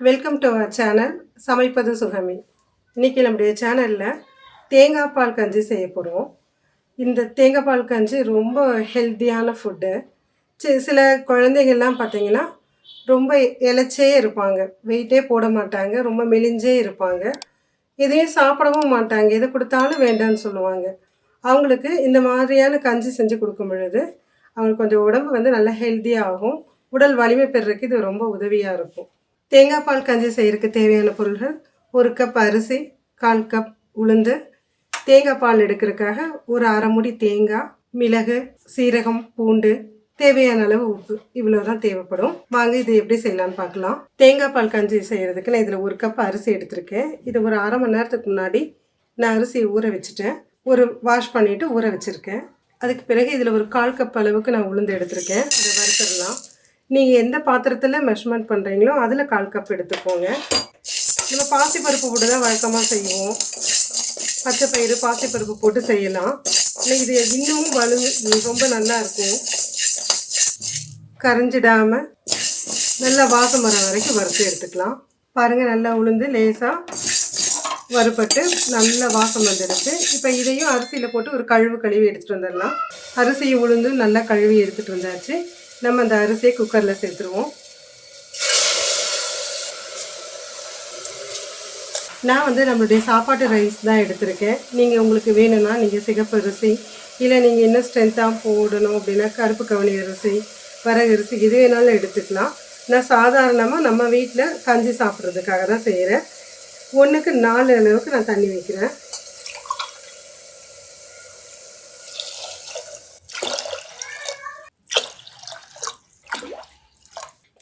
Welcome to our channel சமைப்பது சுகமி. இன்றைக்கி நம்முடைய சேனலில் தேங்காய் பால் கஞ்சி செய்ய போகிறோம் இந்த தேங்காய் பால் கஞ்சி ரொம்ப ஹெல்த்தியான ஃபுட்டு சில குழந்தைகள்லாம் பார்த்திங்கன்னா ரொம்ப இளைச்சே இருப்பாங்க. வெயிட்டே போட மாட்டாங்க ரொம்ப மெலிஞ்சே இருப்பாங்க. எதையும் சாப்பிடவும் மாட்டாங்க எதை கொடுத்தாலும் வேண்டாம்னு சொல்லுவாங்க. அவங்களுக்கு இந்த மாதிரியான கஞ்சி செஞ்சு கொடுக்கும் பொழுது அவங்களுக்கு கொஞ்சம் உடம்பு வந்து நல்லா ஹெல்த்தியாகும் உடல் வலிமை பெறுறதுக்கு இது ரொம்ப உதவியாக இருக்கும். தேங்காய் பால் கஞ்சி செய்கிறதுக்கு தேவையான பொருள்கள் ஒரு கப் அரிசி கால் கப் உளுந்து தேங்காய் பால் எடுக்கிறதுக்காக ஒரு அரை முடி தேங்காய் மிளகு சீரகம் பூண்டு தேவையான அளவு உப்பு. இவ்வளோ தான் தேவைப்படும். வாங்க இது எப்படி செய்யலாம்னு பார்க்கலாம். தேங்காய் பால் கஞ்சி செய்கிறதுக்கு நான் இதில் ஒரு கப் அரிசி எடுத்திருக்கேன். இது ஒரு அரை மணி நேரத்துக்கு முன்னாடி நான் அரிசியை ஊற வச்சுட்டேன். ஒரு வாஷ் பண்ணிவிட்டு ஊற வச்சுருக்கேன். அதுக்கு பிறகு இதில் ஒரு கால் கப் அளவுக்கு நான் உளுந்து எடுத்திருக்கேன். அதை வறுத்துடலாம். நீங்கள் எந்த பாத்திரத்தில் மெஷர்மெண்ட் பண்ணுறீங்களோ அதில் கால் கப் எடுத்துக்கோங்க. நம்ம பாசிப்பருப்பு போட்டு தான் வழக்கமாக செய்வோம். பச்சை பயிறு பாசிப்பருப்பு போட்டு செய்யலாம். ஆனால் இது இன்னமும் வலு ரொம்ப நல்லா இருக்கும். கரைஞ்சிடாமல் நல்லா வாசம் வர வரைக்கும் வறுத்து எடுத்துக்கலாம். பாருங்கள் நல்லா உளுந்து லேசாக வறுபட்டு நல்லா வாசம் வந்துடுச்சு. இப்போ இதையும் அரிசியில் போட்டு ஒரு கழுவு கழுவி எடுத்துகிட்டு வந்துடலாம். அரிசியை உளுந்து நல்லா கழுவி எடுத்துகிட்டு வந்தாச்சு. நம்ம அந்த அரிசியை குக்கரில் சேர்த்துருவோம். நான் வந்து நம்மளுடைய சாப்பாட்டு ரைஸ் தான் எடுத்திருக்கேன். நீங்கள் உங்களுக்கு வேணும்னா நீங்கள் சிகப்பு அரிசி இல்லை நீங்கள் என்ன ஸ்ட்ரென்த்தாக போடணும் அப்படின்னா கருப்பு கவனி அரிசி வரகு அரிசி வேணாலும் எடுத்துக்கலாம். நான் சாதாரணமாக நம்ம வீட்டில் கஞ்சி சாப்பிட்றதுக்காக தான் செய்கிறேன் ஒன்றுக்கு நாலு அளவுக்கு நான் தண்ணி வைக்கிறேன்.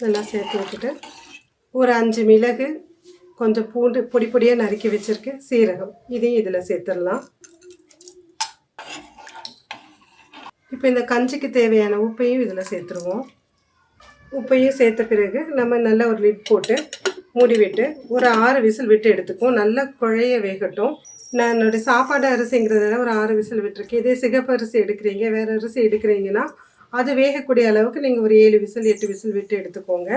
நல்லா சேர்த்து விட்டுட்டு ஒரு அஞ்சு மிளகு கொஞ்சம் பூண்டு பொடி பொடியாக நறுக்கி வச்சுருக்கேன் சீரகம். இதையும் இதில் சேர்த்துடலாம். இப்போ இந்த கஞ்சிக்கு தேவையான உப்பையும் இதில் சேர்த்துருவோம். உப்பையும் சேர்த்த பிறகு நம்ம நல்லா ஒரு லிட் போட்டு மூடி விட்டு ஒரு ஆறு விசில் விட்டு எடுத்துக்குவோம். நல்லா குழைய வேகட்டும். நான் என்னுடைய சாப்பாடு அரிசிங்கிறதுனால ஒரு ஆறு விசில் விட்டுருக்கேன். இதே சிகப்பு அரிசி எடுக்கிறீங்க வேறு அரிசி எடுக்கிறீங்கன்னா அது வேகக்கூடிய அளவுக்கு நீங்கள் ஒரு ஏழு விசில் எட்டு விசில் விட்டு எடுத்துக்கோங்க.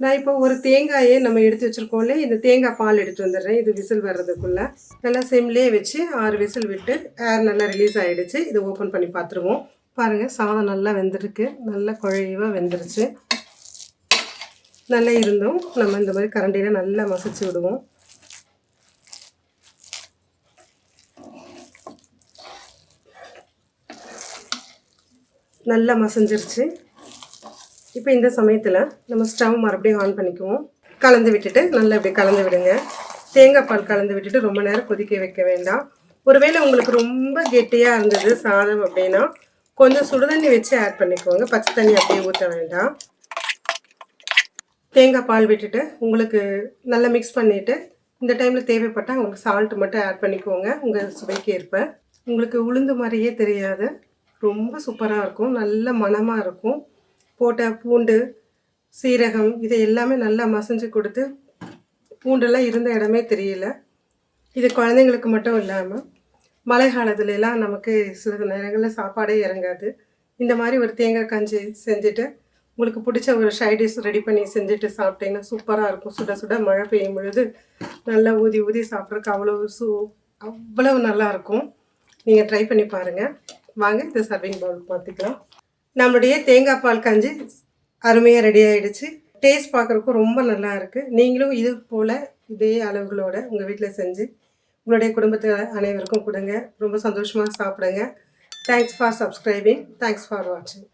நான் இப்போ ஒரு தேங்காயை நம்ம எடுத்து வச்சுருக்கோம்ல இந்த தேங்காய் பால் எடுத்து வந்துடுறேன். இது விசில் வர்றதுக்குள்ளே. நல்லா சிம்லேயே வச்சு ஆறு விசில் விட்டு ஏர் நல்லா ரிலீஸ் ஆகிடுச்சு இதை ஓப்பன் பண்ணி பார்த்துருவோம். பாருங்கள் சாதம் நல்லா வெந்திருக்கு. நல்லா குழைவாக வெந்துருச்சு. நல்லா இருந்தும் நம்ம இந்த மாதிரி கரண்டியில் நல்லா மசிச்சு விடுவோம். நல்லா மசஞ்சிருச்சு. இப்போ இந்த சமயத்தில் நம்ம ஸ்டவ் மறுபடியும் ஆன் பண்ணிக்குவோம். கலந்து விட்டுட்டு நல்லா இப்படி கலந்து விடுங்க. தேங்காய் பால் கலந்து விட்டுட்டு ரொம்ப நேரம் கொதிக்க வைக்க வேண்டாம். ஒருவேளை உங்களுக்கு ரொம்ப கெட்டியாக இருந்தது சாதம் அப்படின்னா கொஞ்சம் சுடுதண்ணி வச்சு ஆட் பண்ணிக்கோங்க. பச்சை தண்ணி அப்படியே ஊற்ற வேண்டாம். தேங்காய் பால் விட்டுட்டு உங்களுக்கு நல்லா மிக்ஸ் பண்ணிவிட்டு இந்த டைமில் தேவைப்பட்டால் உங்களுக்கு சால்ட்டு மட்டும் ஆட் பண்ணிக்கோங்க. உங்கள் சுவைக்கு ஏற்ப உங்களுக்கு உளுந்து மாதிரியே தெரியாது. ரொம்ப சூப்பராக இருக்கும். நல்ல மணமாக இருக்கும். போட்ட பூண்டு சீரகம் இது எல்லாமே நல்லா மசஞ்சு கொடுத்து பூண்டெல்லாம் இருந்த இடமே தெரியல. இது குழந்தைங்களுக்கு மட்டும் இல்லாமல் மழை காலத்துலலாம் நமக்கு சில நேரங்களில் சாப்பாடே இறங்காது. இந்த மாதிரி ஒரு தேங்காய் கஞ்சி செஞ்சுட்டு உங்களுக்கு பிடிச்ச ஒரு ஷைடிஷ் ரெடி பண்ணி செஞ்சுட்டு சாப்பிட்டீங்கன்னா சூப்பராக இருக்கும். சுட சுட மழை பெய்யும் பொழுது நல்லா ஊதி ஊதி சாப்பிட்றதுக்கு அவ்வளோ சூ அவ்வளவு நல்லாயிருக்கும் நீங்கள் ட்ரை பண்ணி பாருங்கள் வாங்க இந்த சர்விங் பவுல் பார்த்துக்கலாம். நம்மளுடைய தேங்காய் பால் கஞ்சி அருமையாக ரெடி ஆகிடுச்சு டேஸ்ட் பார்க்குறக்கும் ரொம்ப நல்லா இருக்குது நீங்களும் இது போல் இதே அளவுகளோட உங்கள் வீட்டில் செஞ்சு உங்களுடைய குடும்பத்து அனைவருக்கும் கொடுங்க. ரொம்ப சந்தோஷமாக சாப்பிடுங்க. Thanks for subscribing thanks for வாட்சிங்